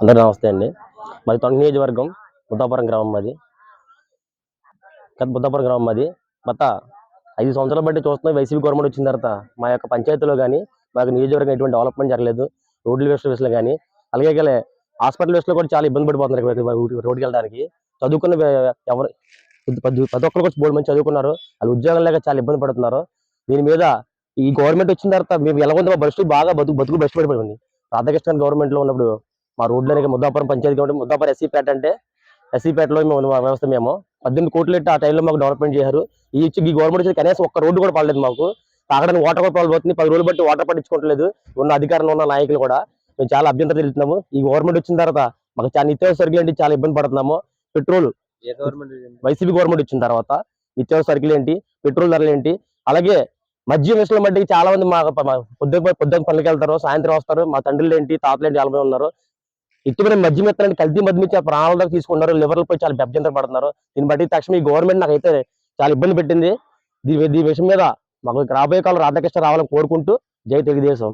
అందరూ నమస్తే అండి. మాది తొండ నియోజకవర్గం బుద్ధాపురం గ్రామం మాది. గత బుద్ధాపురం గ్రామం మాది. గత ఐదు సంవత్సరాల బట్టి చూస్తున్నాం. వైసీపీ గవర్నమెంట్ వచ్చిన తర్వాత మా యొక్క పంచాయతీలో కానీ మా యొక్క నియోజకవర్గం ఎటువంటి డెవలప్మెంట్ జరగలేదు. రోడ్ల విషయం విషయంలో కానీ అలాగే గల హాస్పిటల్ విషయంలో కూడా చాలా ఇబ్బంది పడిపోతున్నారు రోడ్డుకి వెళ్ళడానికి. చదువుకున్న ఎవరు ప్రతి ఒక్కరు కూడా బోర్డు మంది చదువుకున్నారు. వాళ్ళు ఉద్యోగం లేక చాలా ఇబ్బంది పడుతున్నారు. దీని మీద ఈ గవర్నమెంట్ వచ్చిన తర్వాత మేము ఎలా ఉందో భవిష్యత్తు బాగా బతుకు బతుకు బెస్ట్ పడిపోయింది. రాధాకృష్ణ గవర్నమెంట్లో ఉన్నప్పుడు మా రోడ్లు అనేది ముద్దాపురం పంచాయతీ కాబట్టి ముద్దాపురం ఎస్సీ పేట అంటే ఎస్సీ పేటలో మేము వ్యవస్థ మేము. పద్దెనిమిది కోట్లు ఆ టైంలో మాకు డెవలప్మెంట్ చేశారు. ఈ ఇచ్చి ఈ గవర్నమెంట్ వచ్చి కనీసం ఒక్క రోడ్డు కూడా పడలేదు మాకు. తాగడానికి వాటర్ కూడా పడిపోతుంది పది రోజులు బట్టి వాటర్ పట్టించుకోవట్లేదు. ఉన్న అధికారంలో ఉన్న నాయకులు కూడా. మేము చాలా అభ్యంతరం తెలుపుతున్నాము ఈ గవర్నమెంట్ వచ్చిన తర్వాత మాకు చాలా నిత్యావసర సరుకులు ఏంటి? చాలా ఇబ్బంది పడుతున్నాము. పెట్రోల్. వైసీపీ గవర్నమెంట్ వచ్చిన తర్వాత నిత్యావసర సరుకులు ఏంటి? పెట్రోల్ ధరలు ఏంటి? అలాగే మద్యం విషయంలో మట్టికి చాలా మంది మా పొద్దున్న పొద్దున్న పనులకి వెళ్తారు. సాయంత్రం వస్తారు. మా తండ్రులు ఏంటి? తాతలు ఏంటి? చాలా మంది ఉన్నారు. ఇటువంటి మద్యం ఎత్తాలని కల్తీ మద్యం ఇచ్చి ప్రాణాల దాకా తీసుకున్నారు లివర్లు పోయి చాలా అభ్యంతరం పడుతున్నారు. దీన్ని బట్టి తక్షణం ఈ గవర్నమెంట్ నాకైతే చాలా ఇబ్బంది పెట్టింది. దీని దీని విషయం మీద మాకు రాబోయే కాలం రాధాకృష్ణ రావాలని కోరుకుంటూ జై తెలుగుదేశం.